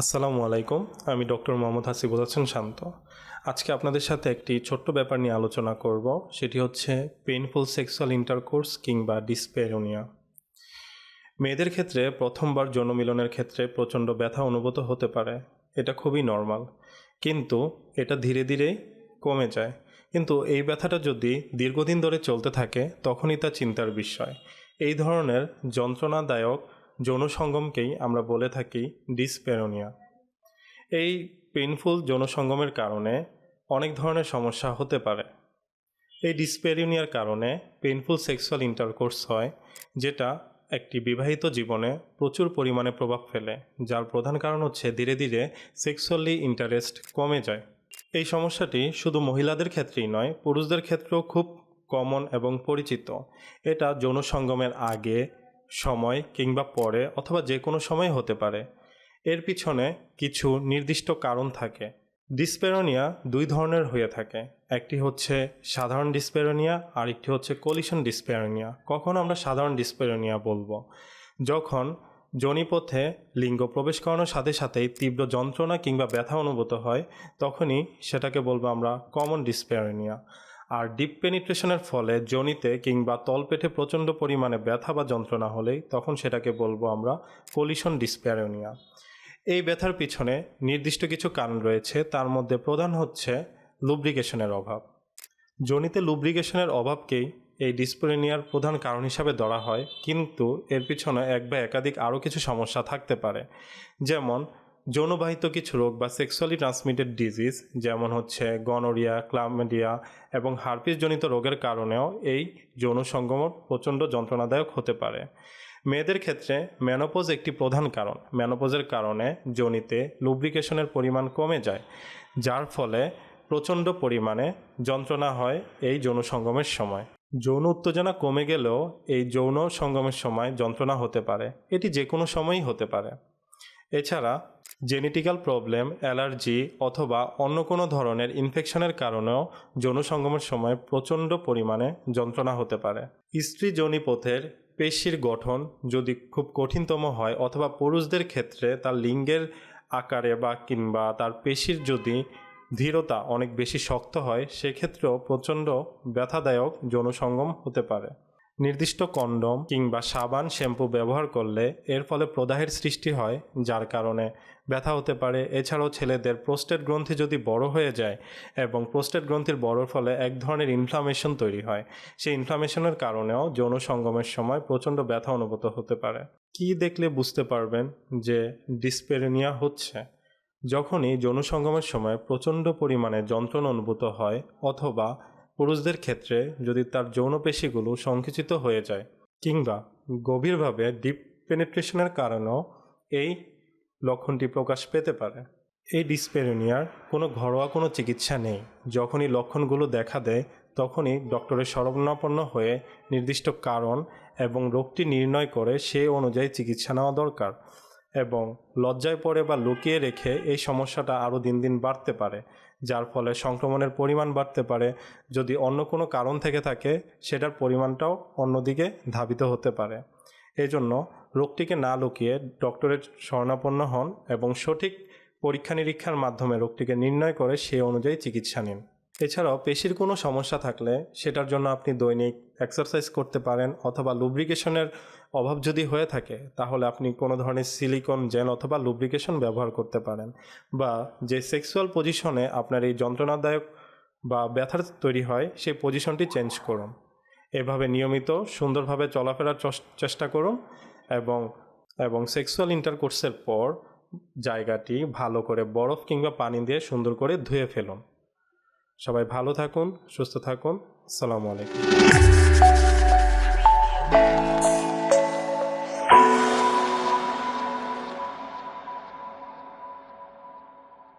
আসসালামু আলাইকুম, আমি ডক্টর মোহাম্মদ হাসিবুল হাসান শান্ত। আজকে আপনাদের সাথে একটি ছোট্ট ব্যাপার নিয়ে আলোচনা করব, সেটি হচ্ছে পেইনফুল সেক্সুয়াল ইন্টারকোর্স কিংবা ডিসপেরোনিয়া মেয়েদের ক্ষেত্রে প্রথমবার যৌন মিলনের ক্ষেত্রে প্রচণ্ড ব্যথা অনুভূত হতে পারে, এটা খুবই নর্মাল কিন্তু এটা ধীরে ধীরে কমে যায়। কিন্তু এই ব্যথাটা যদি দীর্ঘদিন ধরে চলতে থাকে, তখনই তা চিন্তার বিষয়। এই ধরনের যন্ত্রণাদায়ক যৌন সঙ্গমকেই আমরা বলে থাকি ডিসপেরোনিয়া। এই পেইনফুল যৌন সঙ্গমের কারণে অনেক ধরনের সমস্যা হতে পারে। এই ডিসপেরোনিয়ার কারণে পেইনফুল সেক্সুয়াল ইন্টারকোর্স হয়, যেটা একটি বিবাহিত জীবনে প্রচুর পরিমাণে প্রভাব ফেলে, যার প্রধান কারণ হচ্ছে ধীরে ধীরে সেক্সুয়ালি ইন্টারেস্ট কমে যায়। এই সমস্যাটি শুধু মহিলাদের ক্ষেত্রেই নয়, পুরুষদের ক্ষেত্রেও খুব কমন এবং পরিচিত। এটা যৌন সঙ্গমের আগে সময় কিংবা পরে অথবা যে কোনো সময় হতে পারে। এর পিছনে কিছু নির্দিষ্ট কারণ থাকে। ডিসপেরোনিয়া দুই ধরনের হয়ে থাকে। একটি হচ্ছে সাধারণ ডিসপেরোনিয়া আর একটি হচ্ছে কলিশন ডিসপেরোনিয়া। কখন আমরা সাধারণ ডিসপেরোনিয়া বলব? যখন যোনিপথে লিঙ্গ প্রবেশ করানোর সাথে সাথেই তীব্র যন্ত্রণা কিংবা ব্যথা অনুভূত হয়, তখনই সেটাকে বলব আমরা কমন ডিসপেরোনিয়া। আর ডিপ পেনিট্রেশনের ফলে জনিতে কিংবা তলপেটে প্রচণ্ড পরিমাণে ব্যথা বা যন্ত্রণা হলেই তখন সেটাকে বলব আমরা কলিশন ডিসপ্যারোনিয়া এই ব্যথার পিছনে নির্দিষ্ট কিছু কারণ রয়েছে, তার মধ্যে প্রধান হচ্ছে লুব্রিকেশনের অভাব। জনিতে লুব্রিকেশনের অভাবকেই এই ডিসপ্যারোনিয়ার প্রধান কারণ হিসাবে ধরা হয়, কিন্তু এর পিছনে এক বা একাধিক আরও কিছু সমস্যা থাকতে পারে। যেমন যৌনবাহিত কিছু রোগ বা সেক্সুয়ালি ট্রান্সমিটেড ডিজিজ যেমন হচ্ছে গনোরিয়া ক্লামেডিয়া এবং হার্পিসজনিত রোগের কারণেও এই যৌন সঙ্গম প্রচণ্ড যন্ত্রণাদায়ক হতে পারে। মেয়েদের ক্ষেত্রে ম্যানোপোজ একটি প্রধান কারণ। ম্যানোপোজের কারণে যোনিতে লুব্রিকেশনের পরিমাণ কমে যায়, যার ফলে প্রচণ্ড পরিমাণে যন্ত্রণা হয় এই যৌন সঙ্গমের সময়। যৌন উত্তেজনা কমে গেলেও এই যৌন সঙ্গমের সময় যন্ত্রণা হতে পারে। এটি যে কোনো সময়ই হতে পারে। এছাড়া জেনেটিক্যাল প্রবলেম, অ্যালার্জি অথবা অন্য কোনো ধরনের ইনফেকশনের কারণেও যৌন সঙ্গমের সময় প্রচণ্ড পরিমাণে যন্ত্রণা হতে পারে। স্ত্রী যোনিপথের পেশির গঠন যদি খুব কঠিনতম হয় অথবা পুরুষদের ক্ষেত্রে তার লিঙ্গের আকারে বা কিংবা তার পেশির যদি ধীরতা অনেক বেশি শক্ত হয়, সেক্ষেত্রেও প্রচণ্ড ব্যথাদায়ক যৌন সঙ্গম হতে পারে। নির্দিষ্ট কন্ডম কিংবা সাবান শ্যাম্পু ব্যবহার করলে এর ফলে প্রদাহের সৃষ্টি হয়, যার কারণে ব্যথা হতে পারে। এছাড়াও ছেলেদের প্রোস্টেট গ্রন্থি যদি বড় হয়ে যায় এবং প্রোস্টেট গ্রন্থির বড়র ফলে এক ধরনের ইনফ্লামেশন তৈরি হয়, সেই ইনফ্লামেশনের কারণেও যৌন সঙ্গমের সময় প্রচণ্ড ব্যথা অনুভূত হতে পারে। কি দেখলে বুঝতে পারবেন যে ডিসপেরেনিয়া হচ্ছে? যখনই যৌন সঙ্গমের সময় প্রচণ্ড পরিমাণে যন্ত্রণা অনুভূত হয় অথবা পুরুষদের ক্ষেত্রে যদি তার যৌনপেশিগুলো সংকুচিত হয়ে যায় কিংবা গভীরভাবে ডিপ পেনিট্রেশনের কারণেও এই লক্ষণটি প্রকাশ পেতে পারে। এই ডিসপেরোনিয়ার কোনো ঘরোয়া কোনো চিকিৎসা নেই। যখনই লক্ষণগুলো দেখা দেয়, তখনই ডক্টরের শরণাপন্ন হয়ে নির্দিষ্ট কারণ এবং রোগটি নির্ণয় করে সে অনুযায়ী চিকিৎসা নেওয়া দরকার। এবং লজ্জায় পড়ে বা লুকিয়ে রেখে এই সমস্যাটা আরও দিন দিন বাড়তে পারে, যার ফলে সংক্রমণের পরিমাণ বাড়তে পারে। যদি অন্য কোনো কারণ থেকে থাকে, সেটার পরিমাণটাও অন্যদিকে ধাবিত হতে পারে। এজন্য রোগটিকে না লুকিয়ে ডক্টরের শরণাপন্ন হন এবং সঠিক পরীক্ষা নিরীক্ষার মাধ্যমে রোগটিকে নির্ণয় করে সে অনুযায়ী চিকিৎসা নিন। এছাড়াও পেশির কোনো সমস্যা থাকলে সেটার জন্য আপনি দৈনিক এক্সারসাইজ করতে পারেন অথবা লুব্রিকেশনের অভাব যদি হয়ে থাকে, তাহলে আপনি কোনো ধরনের সিলিকন জেল অথবা লুব্রিকেশন ব্যবহার করতে পারেন বা যে সেক্সুয়াল পজিশনে আপনার এই যন্ত্রণাদায়ক বা ব্যথার তৈরি হয় সেই পজিশনটি চেঞ্জ করুন। এভাবে নিয়মিত সুন্দরভাবে চলাফেরার চেষ্টা করুন এবং এবং সেক্সুয়াল ইন্টারকোর্সের পর জায়গাটি ভালো করে বরফ কিংবা পানি দিয়ে সুন্দর করে ধুয়ে ফেলুন। সবাই ভালো থাকুন, সুস্থ থাকুন। আসসালামু আলাইকুম।